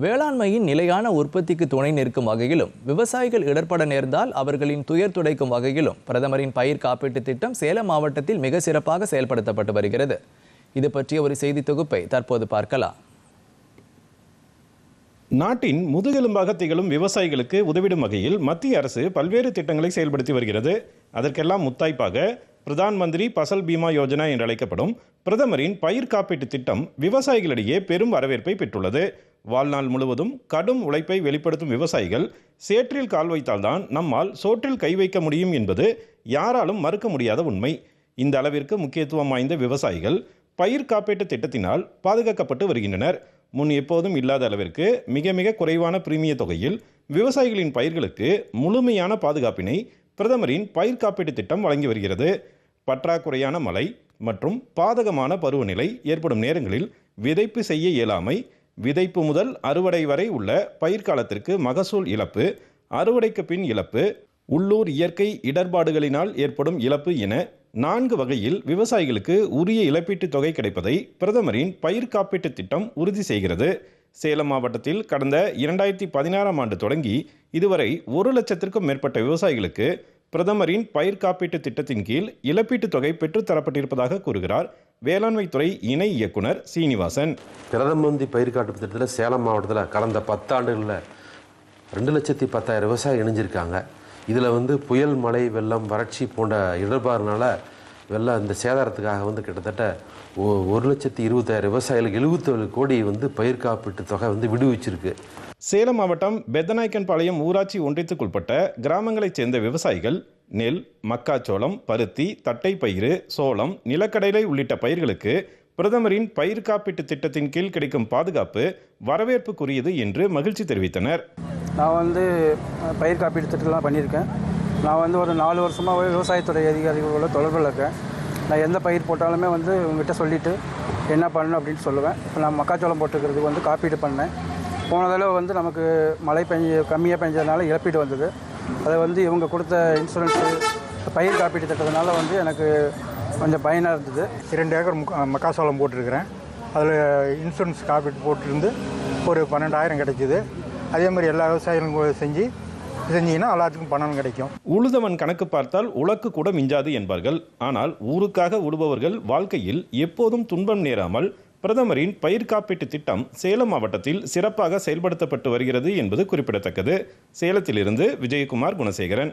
வேளாண்மையின் நிலையான உற்பத்திக்கு துணை நிற்கும் வகையிலும் விவசாயிகள் இடர்பட நேர்ந்தால் அவர்களின் துயர் துடைக்கும் வகையிலும் பிரதமரின் பயிர் காப்பீட்டுத் திட்டம் சேலம் மாவட்டத்தில் மிக சிறப்பாக செயல்படுத்தப்பட்டு வருகிறது. இது பற்றிய ஒரு செய்தி தொகுப்பை தற்போது பார்க்கலாம். நாட்டின் முதுகெலும்பாக திகழும் விவசாயிகளுக்கு உதவிடும் வகையில் மத்திய அரசு பல்வேறு திட்டங்களை செயல்படுத்தி வருகிறது. அதற்கெல்லாம் முத்தாய்ப்பாக பிரதான் மந்திரி பசல் பீமா யோஜனா என்று அழைக்கப்படும் பிரதமரின் பயிர் காப்பீட்டு திட்டம் விவசாயிகளிடையே பெரும் வரவேற்பை பெற்றுள்ளது. வாழ்நாள் முழுவதும் கடும் உழைப்பை வெளிப்படுத்தும் விவசாயிகள் சேற்றில் கால் வைத்தால்தான் நம்மால் சோற்றில் கை வைக்க முடியும் என்பது யாராலும் மறுக்க முடியாத உண்மை. இந்த அளவிற்கு முக்கியத்துவம் வாய்ந்த விவசாயிகள் பயிர் காப்பீட்டு திட்டத்தினால் பாதுகாக்கப்பட்டு வருகின்றனர். முன் எப்போதும் இல்லாத அளவிற்கு மிக மிக குறைவான பிரீமிய தொகையில் விவசாயிகளின் பயிர்களுக்கு முழுமையான பாதுகாப்பினை பிரதமரின் பயிர் காப்பீட்டு திட்டம் வழங்கி வருகிறது. பற்றாக்குறையான மழை மற்றும் பாதகமான பருவநிலை ஏற்படும் நேரங்களில் விதைப்பு செய்ய இயலாமை விதைப்பு முதல் அறுவடை வரை உள்ள பயிர்காலத்திற்கு மகசூல் இழப்பு அறுவடைக்கு பின் இழப்பு உள்ளூர் இயற்கை இடர்பாடுகளினால் ஏற்படும் இழப்பு என நான்கு வகையில் விவசாயிகளுக்கு உரிய இழப்பீட்டுத் தொகை கிடைப்பதை பிரதமரின் பயிர் காப்பீட்டுத் திட்டம் உறுதி செய்கிறது. சேலம் மாவட்டத்தில் கடந்த இரண்டாயிரத்தி பதினாறாம் ஆண்டு தொடங்கி இதுவரை ஒரு லட்சத்திற்கும் மேற்பட்ட விவசாயிகளுக்கு பிரதமரின் பயிர் காப்பீட்டுத் திட்டத்தின் கீழ் இழப்பீட்டுத் தொகை பெற்றுத்தரப்பட்டிருப்பதாக கூறுகிறார் வேளாண்மைத்துறை இணை இயக்குனர் சீனிவாசன். பிரதம மந்திரி பயிர் காட்டு திட்டத்தில் சேலம் மாவட்டத்தில் கடந்த பத்தாண்டுகளில் ரெண்டு லட்சத்தி பத்தாயிரம் விவசாயம் இணைஞ்சிருக்காங்க. இதில் வந்து புயல் மழை வெள்ளம் வறட்சி போன்ற இடர்பாடுனால வெள்ளம் இந்த சேதாரத்துக்காக வந்து கிட்டத்தட்ட ஒரு லட்சத்தி இருபத்தாயிரம் விவசாயிகளுக்கு எழுபத்தேழு கோடி வந்து பயிர் காப்பீட்டு தொகை வந்து விடுவிச்சிருக்கு. சேலம் மாவட்டம் பெத்தநாயக்கன்பாளையம் ஊராட்சி ஒன்றியத்துக்குட்பட்ட கிராமங்களைச் சேர்ந்த விவசாயிகள் நெல் மக்காச்சோளம் பருத்தி தட்டைப்பயிறு சோளம் நிலக்கடலை உள்ளிட்ட பயிர்களுக்கு பிரதமரின் பயிர் காப்பீட்டு திட்டத்தின் கீழ் கிடைக்கும் பாதுகாப்பு வரவேற்புக்குரியது என்று மகிழ்ச்சி தெரிவித்தனர். நான் வந்து பயிர் காப்பீட்டு திட்டம்லாம் பண்ணியிருக்கேன். நான் வந்து ஒரு நாலு வருஷமாக விவசாயத்துறை அதிகாரிகளோட தொடர்பில் இருக்கேன். நான் எந்த பயிர் போட்டாலுமே வந்து உங்ககிட்ட சொல்லிவிட்டு என்ன பண்ணணும் அப்படின்னு சொல்லுவேன். இப்போ நான் மக்காச்சோளம் போட்டுக்கிறதுக்கு வந்து காப்பீடு பண்ணேன். போன தடவை வந்து நமக்கு மழை பெஞ்சு கம்மியாக பெஞ்சதுனால இழப்பீடு வந்தது. அதை வந்து இவங்க கொடுத்த இன்சூரன்ஸு பயிர் காப்பீடு திட்டத்தினால வந்து எனக்கு கொஞ்சம் பயனாக இருந்தது. இரண்டு ஏக்கர் முக்கா- மக்காசோளம் போட்டிருக்கிறேன். அதில் இன்சூரன்ஸ் காப்பீடு போட்டிருந்து ஒரு பன்னெண்டாயிரம் கிடைச்சிது அதே மாதிரி எல்லா விவசாயிகளும் செஞ்சு செஞ்சீங்கன்னா எல்லாத்துக்கும் பணம் கிடைக்கும். உழுதவன் கணக்கு பார்த்தால் உலக்கு கூட மிஞ்சாது என்பார்கள். ஆனால் ஊருக்காக உழுபவர்கள் வாழ்க்கையில் எப்போதும் துன்பம் நேராமல் பிரதமரின் பயிர் காப்பீட்டு திட்டம் சேலம் மாவட்டத்தில் சிறப்பாக செயல்படுத்தப்பட்டு வருகிறது என்பது குறிப்பிடத்தக்கது. சேலத்திலிருந்து விஜயகுமார் குணசேகரன்.